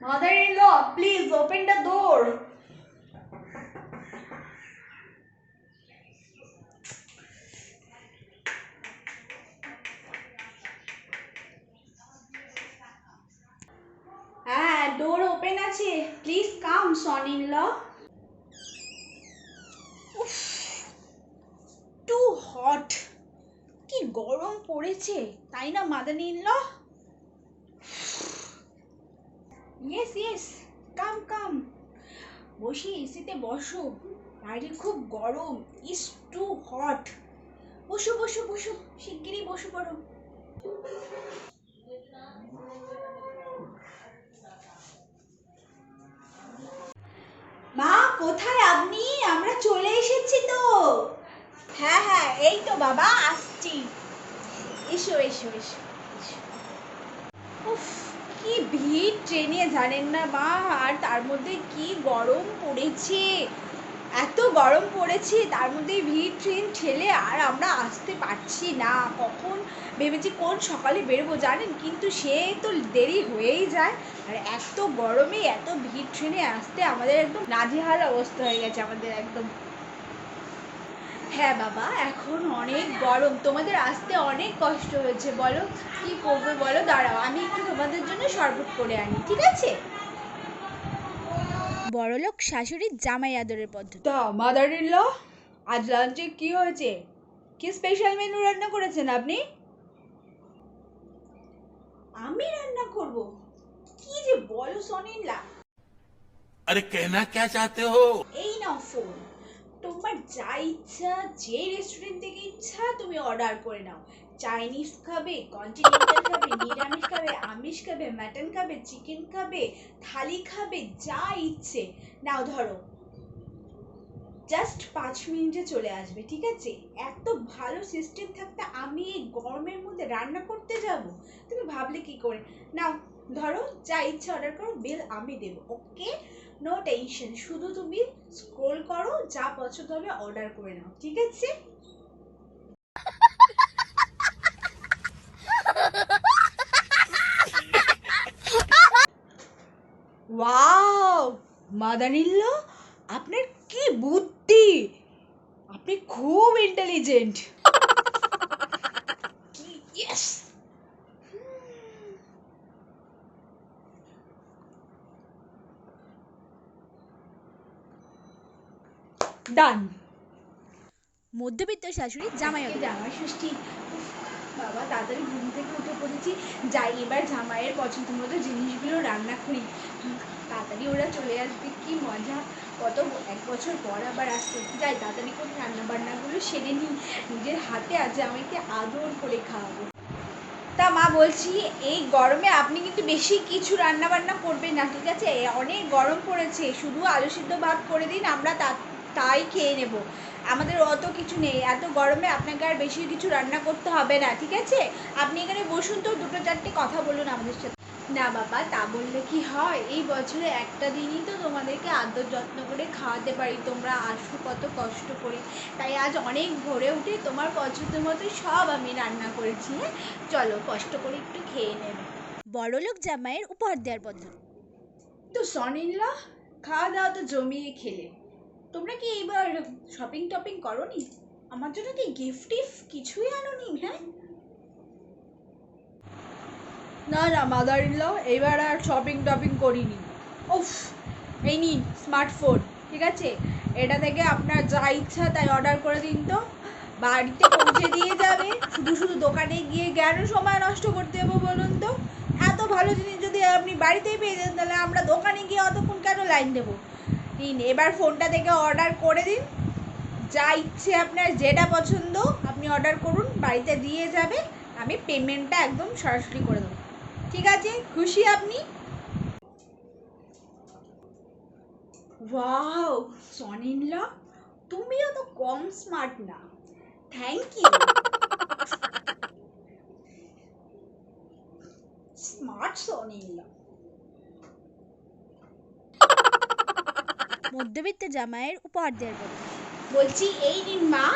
Mother-in-law, please open the door. হ্যাঁ door open আছে। Come son in law too hot কি গরম পড়েছে। তাই না mother in yes yes come come বসে এসিতে বসো। বাইরে খুব গরম। ইস টু হট বসো বসো বসো। শিগগিরই বসে পড়ো। মা, কোথায় আপনি? আমরা চলে এসেছি তো। হ্যাঁ হ্যাঁ এই তো বাবা, আসছি। এসো এসো এসো এসো। উফ। কি ভিড়, ট্রেনে জানেন না মা আর তার মধ্যে কি গরম পড়েছে? এত গরম পড়েছে, তার মধ্যে ভিড়, ট্রেন ঠেলে আর আমরা আসতে পারছি না। কখন ভেবেছি কোন সকালে বেরোবো জানেন? কিন্তু সে তো দেরি হয়েই যায়। আর এত গরমে, এত ভিড়, ট্রেনে আসতে আমাদের একদম নাজেহাল অবস্থা হয়ে গেছে আমাদের একদম। হ্যাঁ বাবা এখন অনেক গরম। তোমাদের আসতে অনেক কষ্ট হয়েছে বলো কি করবে বলো? দাঁড়াও আমি একটু তোমাদের জন্য শরবত করে আনি ঠিক আছে? বড়লোক শাশুড়ির জামাই আদরের পদ্ধতি। তা মাদার ইন আজ লাঞ্চে কি হয়েছে? কি স্পেশাল মেনু রান্না করেছেন আপনি? আমি রান্না করব। কি যে বলো সনিল্লা আরে কেনা কে চাতে হো? এই নাও ফোন তোমার যা ইচ্ছা, যে রেস্টুরেন্ট থেকে ইচ্ছা তুমি অর্ডার করে নাও। চাইনিজ খাবে কন্টিনেন্টাল খাবে, নিরামিষ খাবে, আমিষ খাবে মাটন খাবে চিকেন খাবে, থালি খাবে, যা ইচ্ছে। নাও ধরো জাস্ট পাঁচ মিনিটে চলে আসবে, ঠিক আছে? এত ভালো সিস্টেম থাকতে আমি এই গরমের মধ্যে রান্না করতে যাব? তুমি ভাবলে কি করে? নাও, ধরো যা ইচ্ছা অর্ডার করো বিল আমি দেবো ওকে নো টেনশন শুধু তুমি স্ক্রোল করো, যা পছন্দ হবে অর্ডার করে নাও, ঠিক আছে? মাদানিল্ল আপনার কি বুদ্ধি আপনি খুব ইন্টেলিজেন্ট ইয়েস ডান মধ্যবিত্ত শাশুড়ির জামাই আদর জামাই ষষ্ঠী। বাবা তাড়াতাড়ি ঘুম থেকে উঠে পড়েছি। যাই এবার জামাইয়ের পছন্দ মতো জিনিসগুলো রান্না করি। তাড়াতাড়ি ওরা চলে আসবে কি মজা। কত এক বছর পর আবার আসতে যাই, তাড়াতাড়ি করে রান্না বান্নাগুলো সেরে নিই। নিজের হাতে আজ আমাকে আদর করে খাওয়াবো। তা মা, বলছি, এই গরমে আপনি কিন্তু বেশি কিছু রান্না বান্না করবেন না, ঠিক আছে? অনেক গরম পড়েছে, শুধু আলু সিদ্ধ ভাত করে দিন, আমরা তা, তাই খেয়ে নেব। আমাদের অত কিছু নেই, এত গরমে আপনাকে আর বেশি কিছু রান্না করতে হবে না, ঠিক আছে? আপনি এখানে বসুন তো, দুটো চারটে কথা বলুন আমাদের সাথে। না বাবা তা বললে কি হয়? এই বছরে একটা দিনই তো তোমাদেরকে আদর যত্ন করে খাওয়াতে পারি। তোমরা আসো কত কষ্ট করে। তাই আজ অনেক ভোরে উঠে তোমার পছন্দ মতো সব আমি রান্না করেছি হ্যাঁ? চলো কষ্ট করে একটু খেয়ে নেবে। বড়লোক জামাইয়ের উপহার দেওয়ার পদ্ধতি তো সনিল্লা খাওয়া দাওয়া তো জমিয়ে খেলে। তোমরা কি এইবার শপিং টপিং করনি? আমার জন্য কি গিফট টিফট কিছুই আনোনি হ্যাঁ? না না মাদার ইন ল এবার আর শপিং টপিং করিনি। উফ, এই নিন স্মার্টফোন ঠিক আছে? এটা থেকে আপনার যা ইচ্ছা তাই অর্ডার করে দিন তো। বাড়িতে পৌঁছে দিয়ে যাবে। শুধু শুধু দোকানে গিয়ে কেন সময় নষ্ট করতে হবে বলুন তো? এত ভালো জিনিস যদি আপনি বাড়িতেই পেয়ে যান, তাহলে আমরা দোকানে গিয়ে অতক্ষণ কেন লাইন দেবো? নিন, এবার ফোনটা থেকে অর্ডার করে দিন। যা ইচ্ছে আপনার, যেটা পছন্দ, আপনি অর্ডার করুন, বাড়িতে দিয়ে যাবে। আমি পেমেন্টটা একদম সরাসরি করে দেবো। ঠিক আছে? খুশি আপনি? ওয়াও সনিনল তুমিও তো কম স্মার্ট না। Thank you smart son in law মধ্যবিত্ত জামাইয়ের উপহার দেওয়ার বলছি, এই নিন মা,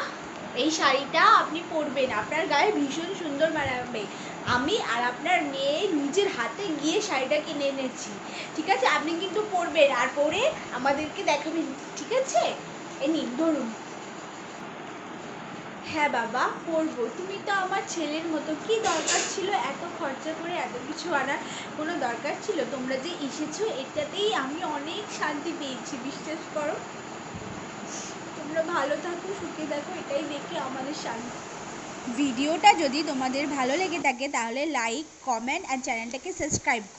এই শাড়িটা আপনি পরবেন। আপনার গায়ে ভীষণ সুন্দর মানাবে আমি আর আপনার মেয়ে নিজের হাতে গিয়ে শাড়িটা কিনে এনেছি। ঠিক আছে? আপনি কিন্তু পরবেন আর পরে আমাদেরকে দেখাবেন। ঠিক আছে? এ নিন, ধরুন। হ্যাঁ বাবা, পরবো। তুমি তো আমার ছেলের মতো। কি দরকার ছিল? এত খরচা করে এত কিছু আনার কোনো দরকার ছিল? তোমরা যে এসেছ, এটাতেই আমি অনেক শান্তি পেয়েছি, বিশ্বাস করো। তোমরা ভালো থাকো, সুখে থাকো, এটাই দেখে আমাদের শান্তি। ভিডিওটা যদি তোমাদের ভালো লেগে থাকে তাহলে লাইক কমেন্ট আর চ্যানেলটাকে সাবস্ক্রাইব করো।